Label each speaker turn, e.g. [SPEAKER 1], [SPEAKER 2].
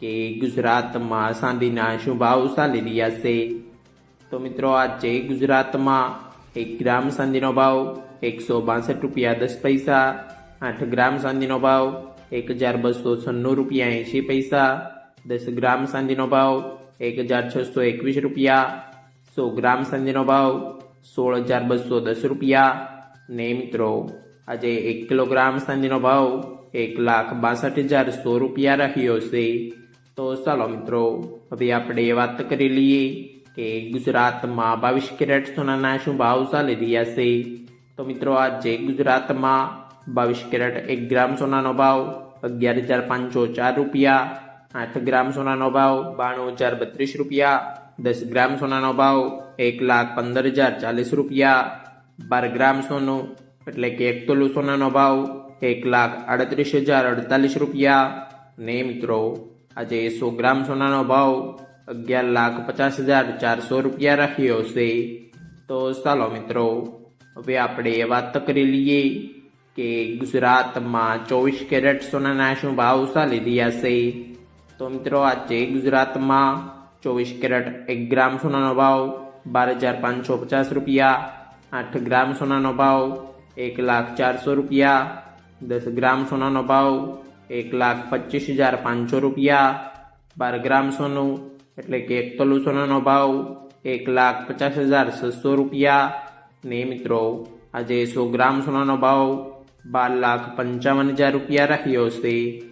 [SPEAKER 1] કે ગુજરાતમાં ચાંદીના શું ભાવ ચાલી રહ્યા છે. તો મિત્રો, આજે ગુજરાતમાં એક ગ્રામ ચાંદીનો ભાવ એકસો બાસઠ રૂપિયા દસ પૈસા, આઠ ગ્રામ ચાંદીનો ભાવ એક હજાર બસો છન્નું રૂપિયા એંશી પૈસા, દસ ગ્રામ ચાંદીનો ભાવ એક હજાર છસો એકવીસ રૂપિયા, સો ગ્રામ ચાંદીનો ભાવ સોળ હજાર બસો દસ રૂપિયા. ને મિત્રો, આજે એક કિલોગ્રામ ચાંદીનો ભાવ એક લાખ બાસઠ હજાર સો રૂપિયા રહ્યો છે. તો ચાલો મિત્રો, હવે આપણે વાત કરી લઈએ કે ગુજરાતમાં બાવીસ કેરેટ સોનાના શું ભાવ ચાલી રહ્યા છે. તો મિત્રો, આજે ગુજરાતમાં બાવીસ કેરેટ એક ગ્રામ સોનાનો ભાવ અગિયાર હજાર પાંચસો ચાર રૂપિયા, આઠ ગ્રામ સોનાનો ભાવ બાણું હજાર બત્રીસ રૂપિયા, દસ ગ્રામ સોનાનો ભાવ એક લાખ પંદર હજાર ચાલીસ રૂપિયા, બાર ગ્રામ સોનું એટલે કે એક તોલું સોનાનો ભાવ એક લાખ આડત્રીસ હજાર અડતાલીસ રૂપિયા. ને મિત્રો આજે સો ગ્રામ સોનાનો ભાવ અગિયાર લાખ પચાસ હજાર ચારસો રૂપિયા રહ્યો છે. તો ચાલો મિત્રો, હવે આપણે વાત કરી લઈએ કે ગુજરાતમાં ચોવીસ કેરેટ સોનાના શું ભાવ ચાલી રહ્યા છે. તો મિત્રો, આજે ગુજરાતમાં ચોવીસ કેરેટ એક ગ્રામ સોનાનો ભાવ બાર હજાર પાંચસો પચાસ રૂપિયા, આઠ ગ્રામ સોનાનો ભાવ એક લાખ ચારસો રૂપિયા, દસ ગ્રામ સોનાનો ભાવ એક લાખ પચીસ હજાર પાંચસો રૂપિયા, બાર ગ્રામ સોનું, એટલે કે એક તોલું સોનાનો ભાવ એક લાખ પચાસ હજાર છસો રૂપિયા. ને મિત્રો, આજે સો ગ્રામ સોનાનો ભાવ બાર લાખ પંચાવન હજાર રૂપિયા રહ્યો છે.